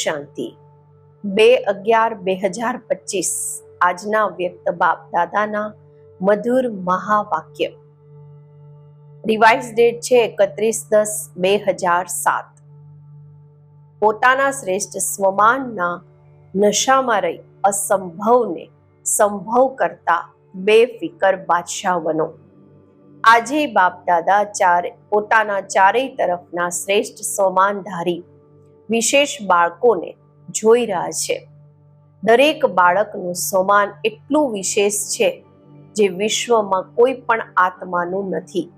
શાંતિ. બે અગિયાર બે હજાર પચીસ, આજના વ્યક્ત બાપ દાદાના મધુર મહાવાક્ય. રિવાઇઝ ડેટ છે એકત્રીસ દસ બે હજાર સાત. પોતાના શ્રેષ્ઠ સ્વમાનના નશામાં રહી અસંભવને સંભવ કરતા બે ફિકર બાદશાહ બનો આજે બાપ દાદા ચાર, પોતાના ચારેય તરફના શ્રેષ્ઠ સ્વમાનધારી વિશેષ બાળકોને જોઈ રહ્યા છે. દરેક બાળકનું સમાન એટલું વિશેષ છે જે વિશ્વમાં કોઈ પણ આત્માનું નથી.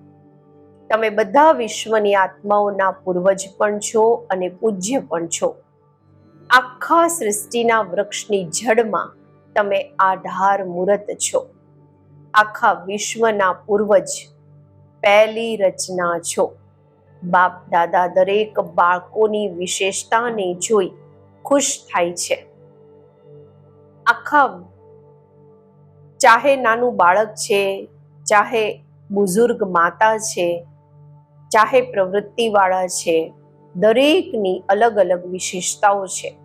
તમે બધા વિશ્વની આત્માઓના પૂર્વજ પણ છો અને પૂજ્ય પણ છો. આખા સૃષ્ટિના વૃક્ષની જડમાં તમે આધાર મૂરત છો. આખા વિશ્વના પૂર્વજ પહેલી રચના છો. બાપ, દાદા દરેક બાળકોની વિશેષતાને જોઈ ખુશ થાય છે. આખા ચાહે નાનું બાળક છે, ચાહે બુઝુર્ગ માતા છે, ચાહે પ્રવૃત્તિવાળા છે, દરેકની અલગ અલગ વિશેષતાઓ છે.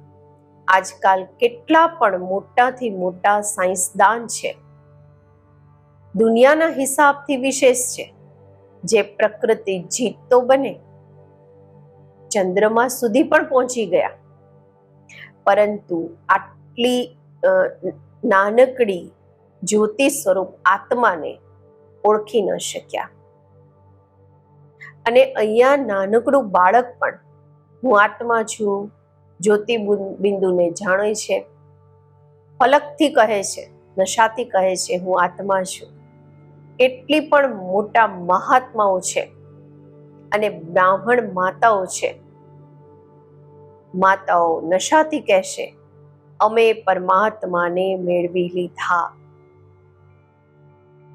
આજકાલ કેટલા પણ મોટાથી મોટા સાયન્સદાન છે. દુનિયાના હિસાબથી વિશેષ છે. જે પ્રકૃતિ જીતતો બને, ચંદ્રમા સુધી પણ પહોંચી ગયા. પરંતુ આટલી નાનકડી જ્યોતિ સ્વરૂપ આત્માને ઓળખી ન શક્યા. અને અહીંયા નાનકડું બાળક પણ, હું આત્મા છું જ્યોતિ બિંદુને જાણે છે, ફલકથી કહે છે, નશાથી કહે છે, હું આત્મા છું. કેટલી પણ મોટા મહાત્માઓ છે અને બ્રાહ્મણ માતાઓ છે. માતાઓ નશાથી કહેશે, અમે પરમાત્માને મેળવી લીધા.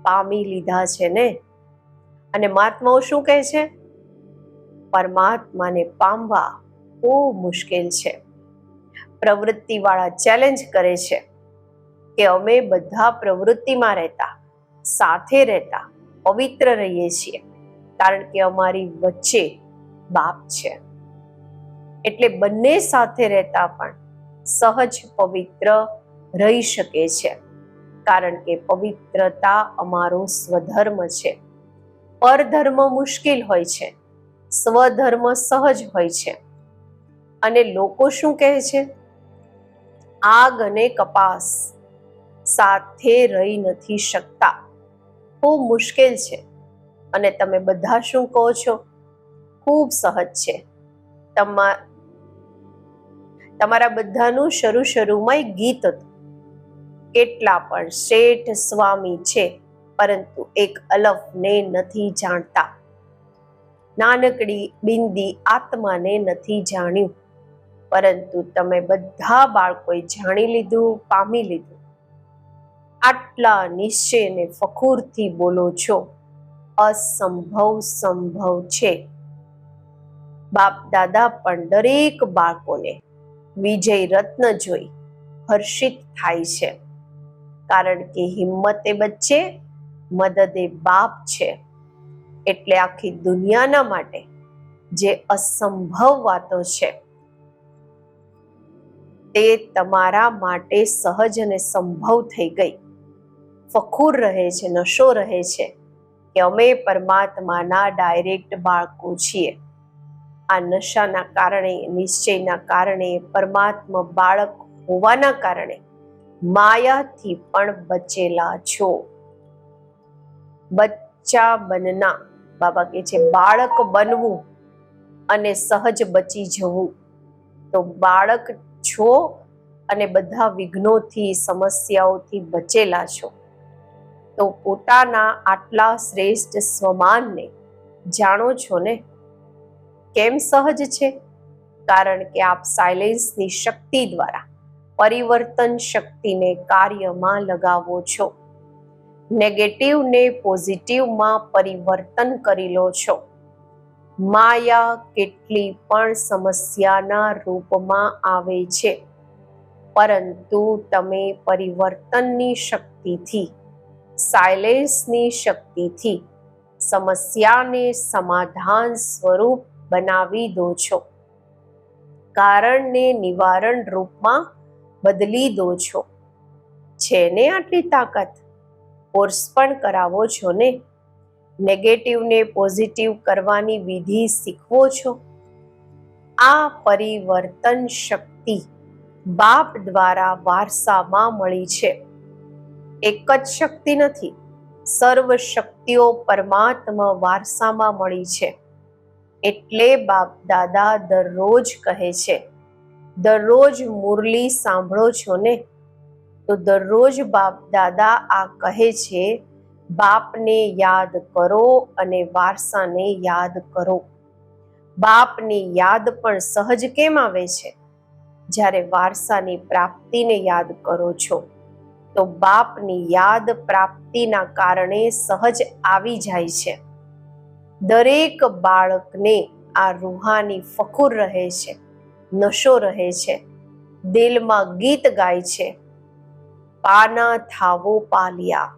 પામી લીધા છે ને? અને મહાત્માઓ શું કહે છે? પરમાત્માને પામવા બહુ મુશ્કેલ છે. પ્રવૃત્તિવાળા ચેલેન્જ કરે છે કે અમે બધા પ્રવૃત્તિમાં રહેતા સાથે રહેતા, પવિત્ર રહીએ છીએ. કારણ કે અમારી વચ્ચે બાપ છે. એટલે બંને સાથે રહેતા પણ સહજ પવિત્ર રહી શકે છે. કારણ કે પવિત્રતા અમારો સ્વધર્મ છે. પરધર્મ મુશ્કેલ હોય છે. સ્વધર્મ સહજ હોય છે. અને લોકો શું કહે છે? આગ અને કપાસ સાથે રહી નથી શકતા. ખૂબ મુશ્કેલ છે. અને તમે બધા શું કહો છો? ખૂબ સહજ છે. તમારા બધાનું શરૂ શરૂમાં ગીત હતું. કેટલા પણ શેઠ સ્વામી છે, પરંતુ એક અલફને નથી જાણતા. નાનકડી બિંદી આત્માને નથી જાણ્યું. પરંતુ તમે બધા બાળકોએ જાણી લીધું, પામી લીધું. આટલા નિશ્ચય અને ફખૂરથી બોલો છો. અસંભવ સંભવ છે. બાપ દાદા પણ દરેક બાળકોને વિજય રત્ન જોઈ હર્ષિત થાય છે. કારણ કે હિંમતે બચ્ચે મદદે બાપ છે. એટલે આખી દુનિયાના માટે જે અસંભવ વાતો છે તે તમારા માટે સહજ અને સંભવ થઈ ગઈ. ફખૂર રહે છે, નશો રહે છે. કે અમે પરમાત્માના ડાયરેક્ટ બાળકો છીએ. આ નશાના કારણે, નિશ્ચયના કારણે, પરમાત્મા બાળક હોવાના કારણે માયાથી પણ બચેલા છો. બચ્ચા બનના, બાબા કે છે, બાળક બનવું અને સહજ બચી જવું. તો બાળક છો અને બધા વિઘ્નોથી, સમસ્યાઓથી બચેલા છો. તો પોતાના આટલા શ્રેષ્ઠ સ્વમાનને જાણો છો ને? કેમ સહજ છે? કારણ કે આપ સાયલેન્સની શક્તિ દ્વારા પરિવર્તન શક્તિને કાર્યમાં લગાવો છો. નેગેટિવને પોઝિટિવમાં પરિવર્તન કરી લો છો. માયા કેટલી પણ સમસ્યાના રૂપમાં આવે છે. પરંતુ તમે પરિવર્તનની શક્તિથી સાયલેન્સની શક્તિથી સમસ્યાને સમાધાન સ્વરૂપ બનાવી દો છો. કારણને નિવારણ રૂપમાં બદલી દો છો. છે ને આટલી તાકાત? કોર્સ પણ કરાવો છો ને? નેગેટિવને પોઝિટિવ કરવાની વિધિ શીખવો છો? આ પરિવર્તન શક્તિ બાપ દ્વારા વારસામાં મળી છે. એક જ શક્તિ નથી. સર્વ શક્તિઓ પરમાત્મા વારસામાં મળી છે. એટલે બાપ દાદા દરરોજ કહે છે, દરરોજ મુરલી સાંભળો છો ને? તો દરરોજ બાપ દાદા આ કહે છે, બાપને યાદ કરો અને વારસાને યાદ કરો. બાપની યાદ પણ સહજ કેમ આવે છે? જ્યારે વારસાની પ્રાપ્તિને યાદ કરો છો. તો બાપની યાદ પ્રાપ્તિના કારણે સહજ આવી જાય છે. દરેક બાળકને આ રૂહાની ફખુર રહે છે, નશો રહે છે, દિલમાં ગીત ગાય છે. પાના થાવો પાલિયા.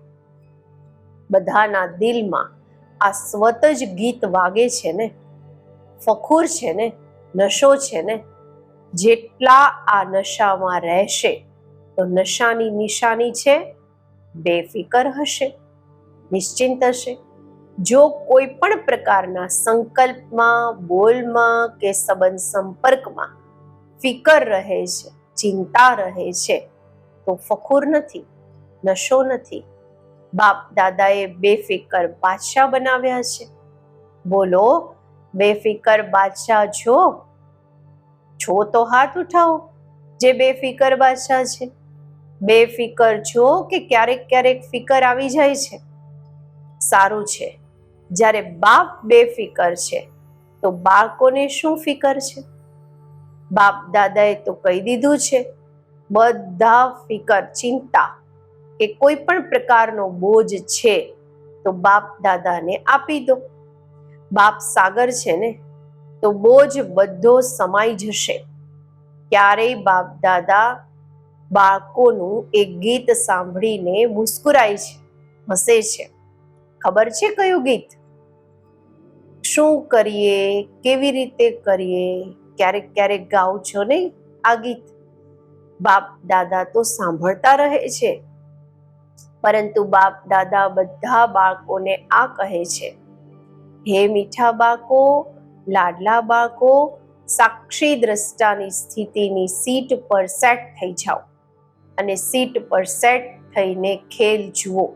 બધાના દિલમાં આ સ્વત જ ગીત વાગે છે ને, ફખુર છે ને, નશો છે ને, જેટલા આ નશામાં રહેશે તો નશાની નિશાની છે, બેફિકર હશે, નિશ્ચિંત હશે. જો કોઈ પણ પ્રકારના સંકલ્પમાં, બોલમાં કે સંબંધ સંપર્કમાં ફિકર રહે છે, ચિંતા રહે છે, તો ફખુર નથી, નશો નથી. બાપ દાદાએ બેફિકર બાદશાહ બનાવ્યા છે. બોલો, બેફિકર બાદશાહ છો? છો તો હાથ ઉઠાવો, જે બેફિકર બાદશાહ છે. બેફિકર છો કે ક્યારેક ક્યારેક ફિકર આવી જાય છે? સારું છે. જ્યારે બાપ બેફિકર છે, તો બાળકોને શું ફિકર છે? બાપ દાદાએ તો કહી દીધું છે, બધા ફિકર, ચિંતા કે કોઈ પણ પ્રકારનો બોજ છે, તો બાપ દાદાને આપી દો. બાપ સાગર છે ને, તો બોજ બધો સમાઈ જશે. ક્યારેય બાપ દાદા બાળકોનું એક ગીત સાંભળીને મુસ્કુરાય છે, હસે છે. ખબર છે કયું ગીત? શું કરીએ? કેવી રીતે કરીએ? ક્યારેક ક્યારેક ગાઉં છો ને આ ગીત? બાપ, દાદા તો સાંભળતા રહે છે. પરંતુ બાપ, દાદા બધા બાળકોને આ કહે છે. હે મીઠા બાળકો, લાડલા બાળકો, સાક્ષી દ્રષ્ટાની સ્થિતિની સીટ પર સેટ થઈ જાઓ. અને સીટ પર સેટ થઈને ખેલ જુઓ.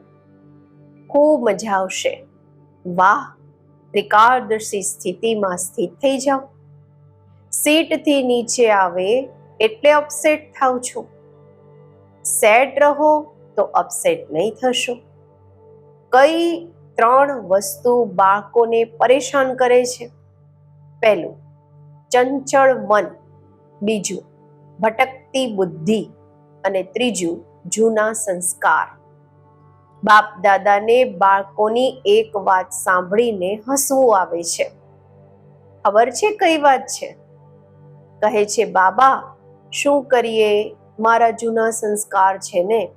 ખૂબ મજા આવશે. વાહ ત્રિકાળદર્શી સ્થિતિમાં સ્થિત થઈ જાઓ. સીટથી નીચે આવે એટલે અપસેટ થાવ છો. સેટ રહો તો અપસેટ નહીં થશો. કઈ ત્રણ વસ્તુ બાળકોને પરેશાન કરે છે? પહેલું, ચંચળ મન. બીજું, ભટકતી બુદ્ધિ. અને ત્રીજું, જૂના સંસ્કાર. બાપ દાદાને બાળકોની એક વાત સાંભળીને હસવું આવે છે. ખબર છે કઈ વાત છે? કહે છે, બાબા, શું કરીએ? મારા જૂના સંસ્કાર છે ને.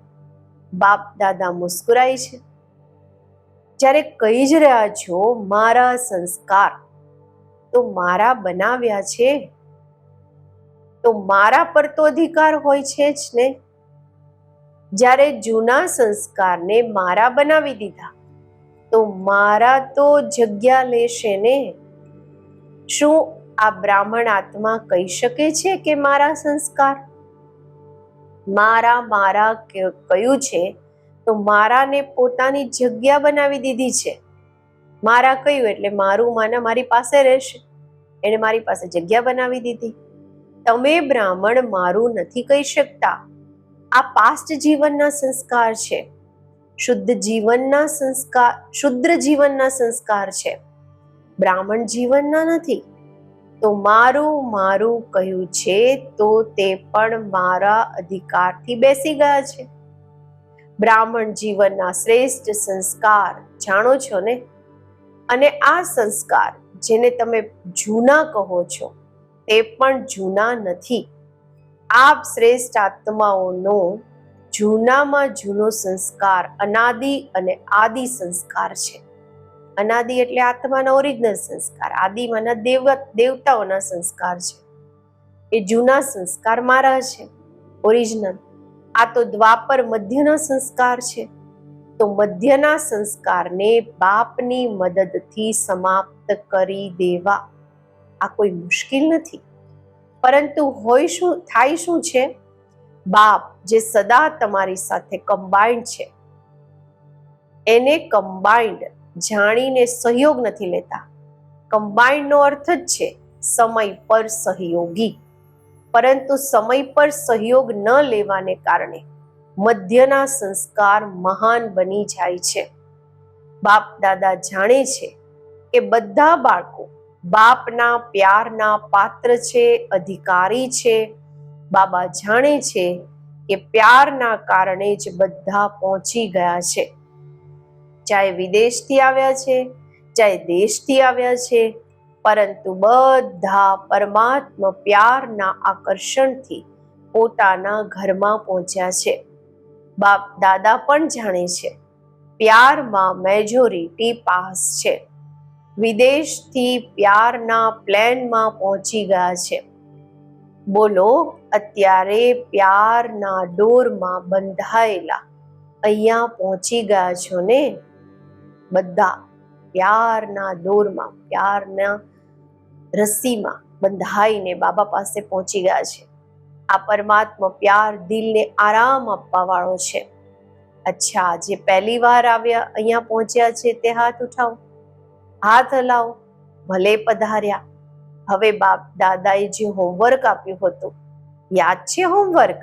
બાપ દાદા મુસ્કુરાય છે. જ્યારે કહી જ રહ્યા છો મારા સંસ્કાર, તો મારા બનાવ્યા છે? તો મારા પર તો અધિકાર હોય છે જ ને. જ્યારે જૂના સંસ્કારને મારા બનાવી દીધા, તો મારા તો જગ્યા લેશે ને. શું આ બ્રાહ્મણ આત્મા કહી શકે છે કે મારા સંસ્કાર? મારા મારા કયું છે, તો મારાને પોતાની જગ્યા બનાવી દીધી છે. મારા કયું એટલે મારું માના મારી પાસે રહેશે. એને મારી પાસે જગ્યા બનાવી દીધી. તમે બ્રાહ્મણ મારું નથી કહી શકતા. આ પાસ્ટ જીવનના સંસ્કાર છે. શુદ્ધ જીવનના સંસ્કાર, શુદ્ર જીવનના સંસ્કાર છે. બ્રાહ્મણ જીવનના નથી. તો મારું મારું કહ્યું છે તો તે પણ મારા અધિકારથી બેસી ગયા છે. બ્રાહ્મણ જીવનના શ્રેષ્ઠ સંસ્કાર, જાણો છો ને? અને આ સંસ્કાર જેને તમે જૂના કહો છો તે પણ જૂના નથી. આપ શ્રેષ્ઠ આત્માઓનો જૂનામાં જૂનો સંસ્કાર, અનાદિ અને આદિ સંસ્કાર છે. અનાદિ એટલે આત્માના ઓરિજિનલ સંસ્કાર, આદિમાંના દેવ દેવતાઓના સંસ્કાર છે. એ જૂના સંસ્કાર મારા છે ઓરિજિનલ આ તો દ્વાપર મધ્યના સંસ્કાર છે. તો મધ્યના સંસ્કારને બાપની મદદથી સમાપ્ત કરી દેવા. આ કોઈ મુશ્કેલ નથી. પરંતુ હોય શું, થાય શું છે? બાપ, જે સદા તમારી સાથે કમ્બાઇન્ડ છે. એને કમ્બાઇન્ડ જાણીને સહયોગ નથી લેતા. કમ્બાઈન્ડ નો અર્થ જ છે સમય પર સહયોગી. પરંતુ સમય પર સહયોગ ન લેવાને કારણે મધ્યના સંસ્કાર મહાન બની જાય છે. બાપ દાદા જાણે છે કે બધા બાળકો બાપના પ્યારના પાત્ર છે, અધિકારી છે. બાબા જાણે છે કે પ્યારના કારણે જ બધા પહોંચી ગયા છે. ચાહે વિદેશથી આવ્યા છે, ચાહે દેશથી આવ્યા છે, પરંતુ બધા પરમાત્મા પ્યારના આકર્ષણથી પોતાના ઘરમાં પહોંચ્યા છે. બાપ દાદા પણ જાણે છે, પ્યારમાં મેજોરિટી પાસ છે. વિદેશથી પ્યારના પ્લેનમાં પહોંચી ગયા છે. બોલો, અત્યારે પ્યારના ડોરમાં બંધાયેલા અહીંયા પહોંચી ગયા છો ને? બધા પ્યારના દોરમાં પ્યારના રસ્સીમાં બંધાઈને બાબા પાસે પહોંચી ગયા છે. આ પરમાત્મા પ્યાર દિલને આરામ આપવા વાળો છે. અચ્છા, જે પહેલી વાર આવ્યા અહીંયા પહોંચ્યા છે, તે હાથ ઉઠાવો. હાથ હલાવો, ભલે પધાર્યા. હવે બાપ દાદાએ જે હોમવર્ક આપ્યું હતું, યાદ છે હોમવર્ક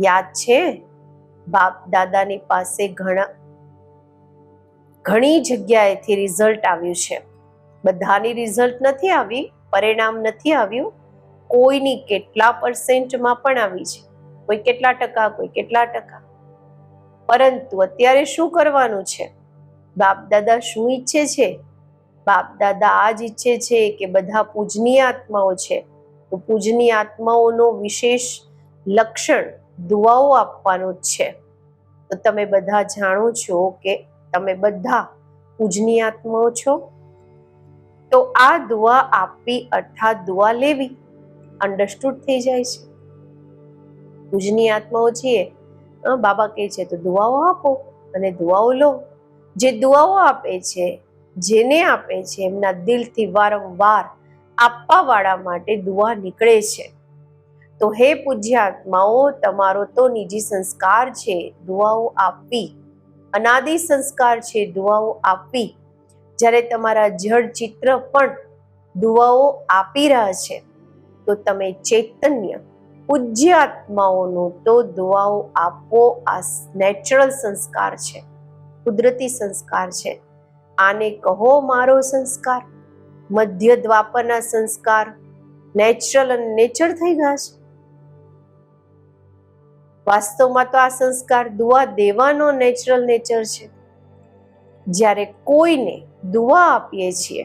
યાદ છે? બાપ દાદાની પાસે ઘણા, ઘણી જગ્યાએથી રિઝલ્ટ આવ્યું છે. બધાની રિઝલ્ટ નથી આવી, પરિણામ નથી આવ્યું. કોઈની કેટલા પર્સેન્ટમાં પણ આવી છે. કોઈ કેટલા ટકા, કોઈ કેટલા ટકા. પરંતુ અત્યારે શું કરવાનું છે? બાપ દાદા શું ઈચ્છે છે? બાપ દાદા આ જ ઈચ્છે છે કે બધા પૂજનીય આત્માઓ છે. તો પૂજનીય આત્માઓનો વિશેષ લક્ષણ દુવાઓ આપવાનું જ છે. તો તમે બધા જાણો છો કે તમે બધા પૂજનીય આત્માઓ છો? તો આ દુઆ આપવી અર્થાત દુઆ લેવી અન્ડરસ્ટુડ થઈ જાય છે. પૂજનીય આત્માઓ છીએ. બાબા કહે છે તો દુઆઓ આપો અને દુઆઓ લો. જે દુઆઓ આપે છે જેને આપે છે, એમના દિલથી વારંવાર આપવાવાળા માટે દુઆ નીકળે છે. તો હે પૂજ્ય આત્માઓ, તમારો તો નિજી સંસ્કાર છે, દુઆઓ આપવી. અનાદિ સંસ્કાર છે, દુઆઓ આપવી. જ્યારે તમારા જડ ચિત્ર પણ દુઆઓ આપી રહ્યા છે, તો તમે ચૈતન્ય પૂજ્ય આત્માઓનો તો દુઆઓ આપવો આ નેચરલ સંસ્કાર છે, કુદરતી સંસ્કાર છે. આને કહો મારો સંસ્કાર. મધ્ય દ્વાપરના સંસ્કાર નેચરલ અને નેચર થઈ ગયા છે. વાસ્તવમાં તો આ સંસ્કાર દુવા દેવાનો નેચરલ નેચર છે. જ્યારે કોઈને દુઆ આપીએ છીએ,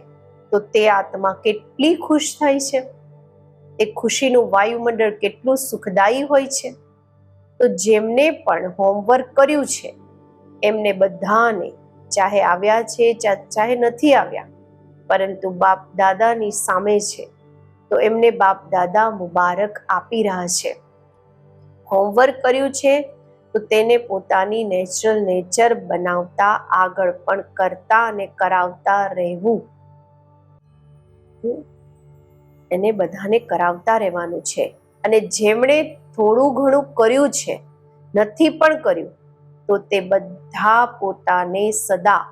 તો તે આત્મા કેટલી ખુશ થાય છે. એ ખુશીનું વાયુમંડળ કેટલું સુખદાયી હોય છે. તો જેમને પણ હોમવર્ક કર્યું છે, એમને બધાને ચાહે આવ્યા છે ચાહે નથી આવ્યા. પરંતુ બાપ દાદાની સામે છે, તો એમને બાપ દાદા મુબારક આપી રહ્યા છે. હોમવર્ક કર્યું છે, તો તેને પોતાની નેચરલ નેચર બનાવતા, આગળ પણ કરતા અને કરાવતા રહેવું. એને બધાને કરાવતા રહેવાનું છે. અને જેમણે થોડું ઘણું કર્યું છે, નથી પણ કર્યું તો તે બધા પોતાને સદા.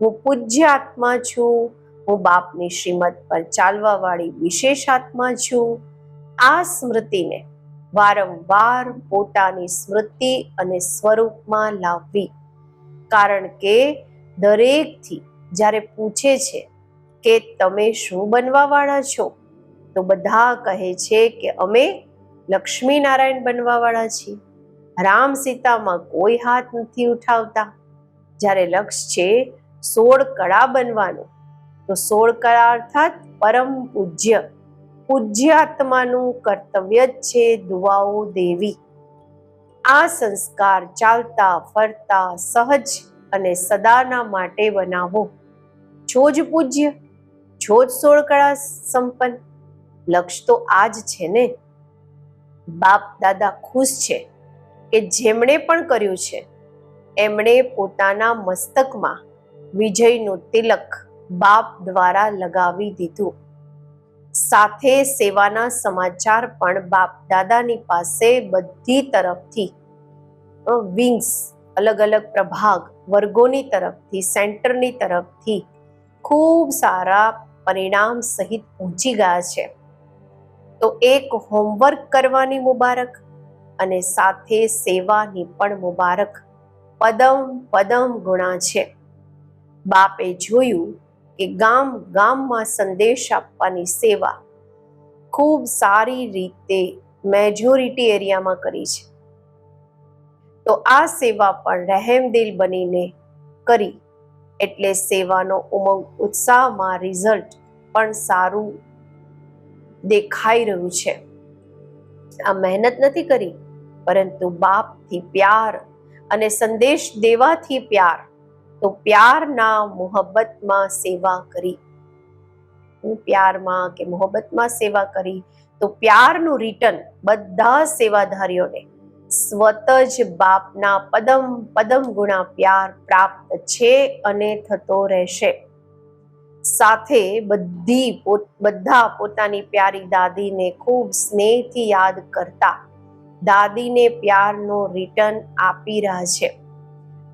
હું પૂજ્ય આત્મા છું. હું બાપની શ્રીમત પર ચાલવાવાળી વિશેષ આત્મા છું. આ સ્મૃતિને વારંવાર પોતાની સ્મૃતિ અને સ્વરૂપમાં લાવવી. કારણ કે દરેકથી જ્યારે પૂછે છે કે તમે શું બનવાવાળા છો, તો બધા કહે છે કે અમે લક્ષ્મી નારાયણ બનવા છીએ. રામ સીતામાં કોઈ હાથ નથી ઉઠાવતા. જ્યારે લક્ષ્ય છે સોળ કળા બનવાનું, તો સોળ કળા અર્થાત પરમ પૂજ્ય. પૂજ્ય આત્માનું કર્તવ્ય જ છે દુઆઓ દેવી. આ સંસ્કાર ચાલતા, ફરતા, સહજ અને સદાના માટે બનાવો. છો જ પૂજ્ય છો જ સોળ કળા સંપન્ન. લક્ષ્ય તો આ જ છે ને? બાપ દાદા ખુશ છે. કે જેમણે પણ કર્યું છે, એમણે પોતાના મસ્તકમાં વિજયનું તિલક બાપ દ્વારા લગાવી દીધું. સાથે સેવાના સમાચાર પણ બાપ દાદાની પાસે બધી તરફથી વિંગ્સ અલગ અલગ પ્રભાગ વર્ગોની તરફથી, સેન્ટરની તરફથી ખૂબ સારા પરિણામ સહિત પહોંચી ગયા છે. તો એક હોમવર્ક કરવાની મુબારક. અને સાથે સેવાની પણ મુબારક. પદમ પદમ ગુણા છે. બાપે જોયું કે ગામ ગામમાં સંદેશ આપવાની સેવા ખૂબ સારી રીતે મેજોરિટી એરિયામાં કરી છે. તો આ સેવા પણ રહેમદિલ બનીને કરી. એટલે સેવાનો ઉમંગ ઉત્સાહમાં રિઝલ્ટ પણ સારું દેખાઈ રહ્યું છે. આ મહેનત નથી કરી. પરંતુ બાપથી પ્યાર અને સંદેશ દેવાથી પ્યાર, તો પ્યારના મોહબ્બતમાં સેવા કરી. પ્યારમાં કે મોહબ્બતમાં સેવા કરી, તો પ્યારનું રિટર્ન બધા સેવાધારીઓને, સ્વત જ બાપના પદમ પદમ ગુણા પ્યાર પ્રાપ્ત છે અને થતો રહેશે. સાથે બધી બધા પોતાની પ્યારી દાદીને ખૂબ સ્નેહથી યાદ કરતા. દાદીને પ્યારનો રિટર્ન આપી રહ્યા છે.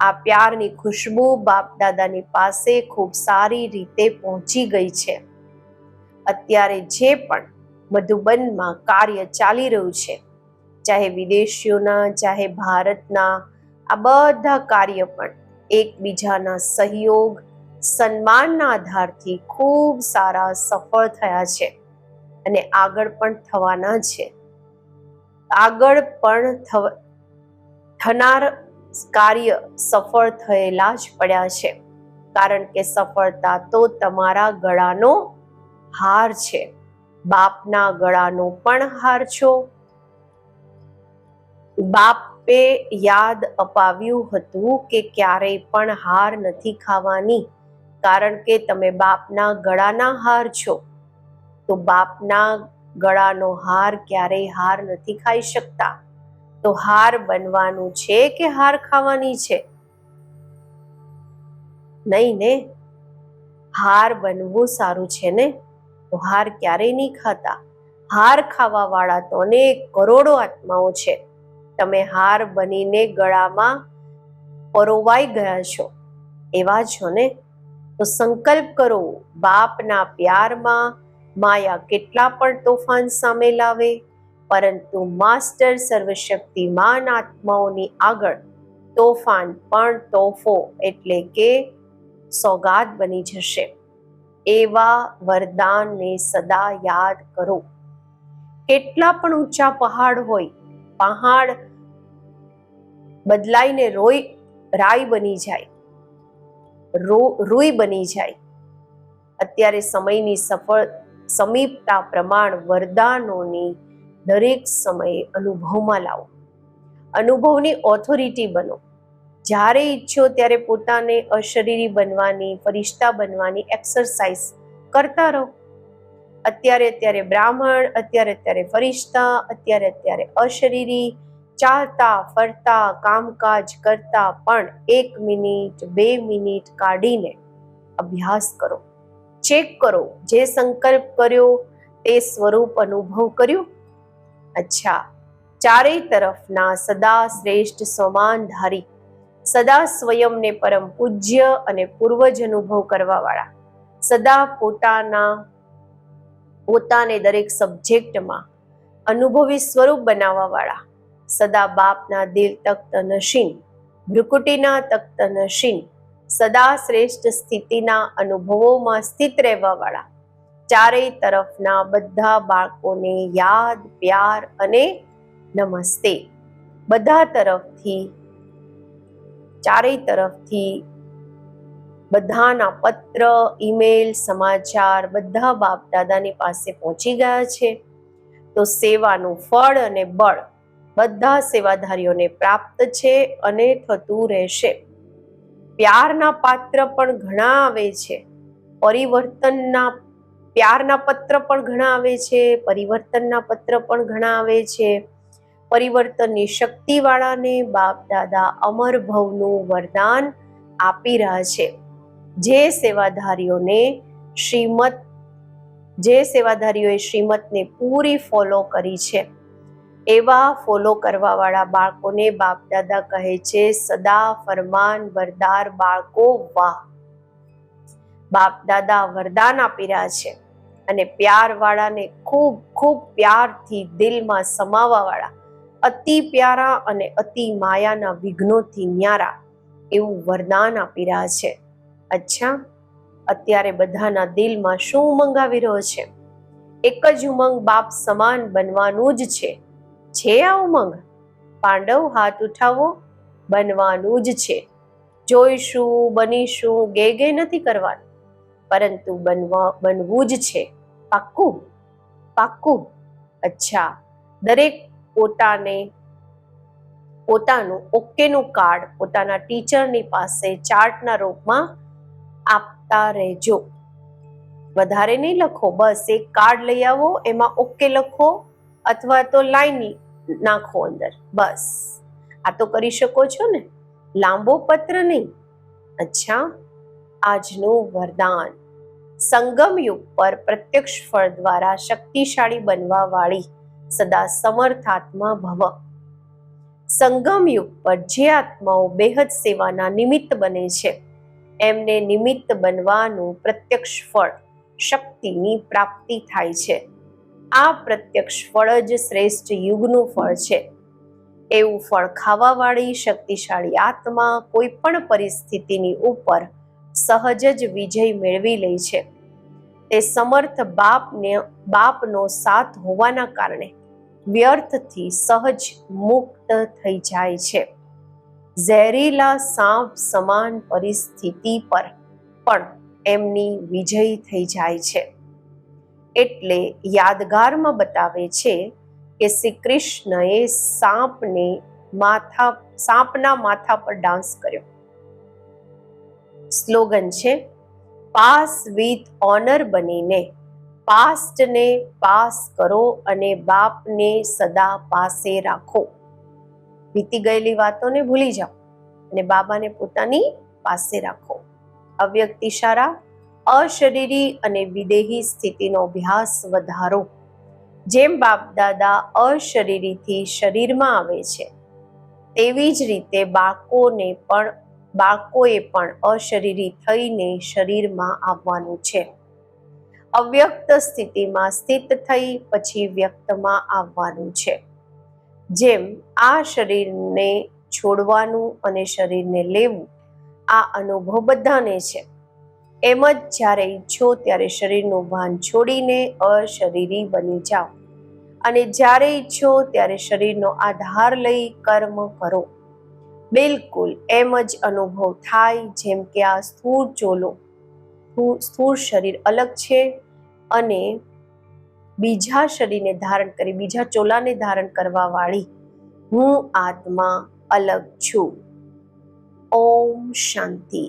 આ પ્યારની ખુશ્બુ બાપ દાદાની પાસે ખૂબ સારી રીતે પહોંચી ગઈ છે. અત્યારે જે પણ મધુબનમાં કાર્ય ચાલી રહ્યું છે, ચાહે વિદેશીઓના, ચાહે ભારતના, આ બધા કાર્ય પણ એકબીજાના સહયોગ, સન્માનના આધારથી ખૂબ સારા સફળ થયા છે અને આગળ પણ થવાના છે. આગળ પણ થનાર કાર્ય સફળ થયેલા જ પડ્યા છે. કારણ કે સફળતા તો તમારા ગળાનો હાર છે. બાપના ગળાનો પણ હાર છો. બાપે યાદ અપાવ્યું હતું કે ક્યારેય પણ હાર નથી ખાવાની. કારણ કે તમે બાપના ગળાના હાર છો. તો બાપના ગળાનો હાર ક્યારેય હાર નથી ખાઈ શકતા. તો હાર બનવાનું છે કે હાર ખાવાની છે? નહીં ને? હાર બનવું સારું છે ને? તો હાર ક્યારેય નહીં ખાતા. હાર ખાવા વાળા તો અનેક કરોડો આત્માઓ છે. તમે હાર બનીને ગળામાં પરોવાઈ ગયા છો. એવા છો ને? તો સંકલ્પ કરો બાપના પ્યારમાં માયા કેટલા પણ તોફાન સામે લાવે, પરંતુ માસ્ટર સર્વશક્તિમાન આત્માઓની આગળ તોફાન પણ તોફો એટલે કે સોગાદ બની જશે. એવા વરદાનને સદા યાદ કરો. કેટલા પણ ઊંચા પહાડ હોય, પહાડ બદલાઈને રોઈ, રાઈ બની જાય રૂઈ બની જાય. અત્યારે સમયની સફળ સમીપતા પ્રમાણ વરદાનોની દરેક સમયે અનુભવમાં લાવો. અનુભવની ઓથોરિટી બનો. જ્યારે ઈચ્છો ત્યારે પોતાને અશરીરી બનવાની, ફરિશ્તા બનવાની એક્સરસાઇઝ કરતા રહો. અત્યારે અત્યારે બ્રાહ્મણ, અત્યારે અત્યારે ફરિશ્તા, અત્યારે અત્યારે અશરીરી, ચાલતા, ફરતા, કામકાજ કરતા પણ એક મિનિટ, બે મિનિટ કાઢીને અભ્યાસ કરો. ચેક કરો. જે સંકલ્પ કર્યો તે સ્વરૂપ અનુભવ કર્યું? અચ્છા. ચારેય તરફના સદા શ્રેષ્ઠ સમાનધારી, સદા સ્વયંને પરમ પૂજ્ય અને પૂર્વજ અનુભવ કરવાવાળા, સદા પોતાના, પોતાને દરેક સબ્જેક્ટમાં અનુભવી સ્વરૂપ બનાવવાવાળા, સદા બાપના દિલ તખ્ત નશીન, ભ્રુકુટીના તખ્ત નશીન સદા શ્રેષ્ઠ સ્થિતિના અનુભવોમાં સ્થિત રહેવા વાળા ચારેય તરફના બધા બાળકોને યાદ, પ્યાર અને નમસ્તે. બધા તરફથી, ચારેય તરફથી બધાના પત્ર, ઈમેલ, સમાચાર બધા બાપ દાદાની પાસે પહોંચી ગયા છે. તો સેવાનું ફળ અને બળ બધા સેવાધારીઓને પ્રાપ્ત છે અને થતું રહેશે. પ્યારના પાત્ર પણ ઘણા આવે છે. પરિવર્તનના પ્યારના પત્ર પણ ઘણા આવે છે. પરિવર્તનના પત્ર પણ ઘણા આવે છે. પરિવર્તનની શક્તિવાળાને બાપ દાદા અમર ભવનું વરદાન આપી રહ્યા છે. જે સેવાધારીઓને શ્રીમત, જે સેવાધારીઓએ શ્રીમતને પૂરી ફોલો કરી છે. એવા ફોલો કરવાવાળા બાળકોને બાપ દાદા કહે છે, સદા ફરમાન વરદાર બાળકો વાહ. બાપ દાદા વરદાન આપી રહ્યા છે અને પ્યાર વાળાને ખૂબ ખૂબ પ્યારથી દિલમાં સમાવા વાળા અતિ પ્યારા અને અતિ માયાના વિઘ્નોથી ન્યારા એવું વરદાન આપી રહ્યા છે. અચ્છા, અત્યારે બધાના દિલમાં શું ઉમંગ આવી રહ્યો છે? એક જ ઉમંગ બાપ સમાન બનવાનું જ છે. છે આ ઉમંગ પાંડવ હાથ ઉઠાવો, બનવાનું જ છે. જોઈશું, બનીશું, ગે ગે નથી કરવાનું. પરંતુ બનવા, બનવું જ છે. પાક્કું? પાક્કું? અચ્છા, દરેક પોતાને, પોતાનું ઓકેનું કાર્ડ પોતાના ટીચરની પાસે ચાર્ટના રૂપમાં આપતા રહેજો. વધારે નહીં લખો, બસ એક કાર્ડ લઈ આવો, એમાં ઓકે લખો અથવા તો લાઈન નાખો અંદર. બસ. આ તો કરી શકો છો ને? લાંબો પત્ર નહીં. અચ્છા. આજનું વરદાન. સંગમ યુગ પર પ્રત્યક્ષ ફળ દ્વારા શક્તિશાળી બનવા વાળી સદા સમર્થાત્મા ભવ. સંગમ યુગ પર જે આત્માઓ બેહદ સેવાના નિમિત્ત બને છે, એમને નિમિત્ત બનવાનું પ્રત્યક્ષ ફળ શક્તિની પ્રાપ્તિ થાય છે. આ પ્રત્યક્ષ ફળ જ શ્રેષ્ઠ યુગનું ફળ છે. એવું ફળ ખાવાવાળી શક્તિશાળી આત્મા કોઈ પણ પરિસ્થિતિની ઉપર સહજ જ વિજય મેળવી લે છે. તે સમર્થ બાપને, બાપનો સાથ હોવાના કારણે વ્યર્થથી સહજ મુક્ત થઈ જાય છે. ઝેરીલા સાપ સમાન પરિસ્થિતિ પર પણ એમની વિજય થઈ જાય છે. એટલે યાદગારમાં બતાવે છે કે શ્રી કૃષ્ણએ સાપને માથા, સાપના માથા પર ડાન્સ કર્યો. સ્લોગન છે, પાસ વિથ ઓનર બનીને પાસ્ટને પાસ કરો અને બાપને સદા પાસે રાખો. વીતી ગયેલી વાતોને ભૂલી જાઓ અને બાબાને પોતાની પાસે રાખો. અવ્યક્ત ઇશારા અશરીરી અને વિદેહી સ્થિતિનો અભ્યાસ વધારો. જેમ બાપ દાદા અશરીરીથી શરીરમાં આવે છે, તેવી જ રીતે બાળકોને પણ, બાળકોએ પણ અશરીરી થઈને શરીરમાં આવવાનું છે. અવ્યક્ત સ્થિતિમાં સ્થિત થઈ પછી વ્યક્તમાં આવવાનું છે. જેમ આ શરીરને છોડવાનું અને શરીરને લેવું, આ અનુભવ બધાને છે. એમ જ જ્યારે ઈચ્છો ત્યારે શરીરનું ભાન છોડીને અશરીરી બની જાઓ. અને જ્યારે ઈચ્છો ત્યારે શરીરનો આધાર લઈ કર્મ કરો. બિલકુલ એમ જ અનુભવ થાય જેમ કે આ સ્થૂળ ચોલો. સ્થૂળ શરીર અલગ છે અને બીજા શરીરને ધારણ કરી, બીજા ચોલાને ધારણ કરવા વાળી હું આત્મા અલગ છું. ઓમ શાંતિ.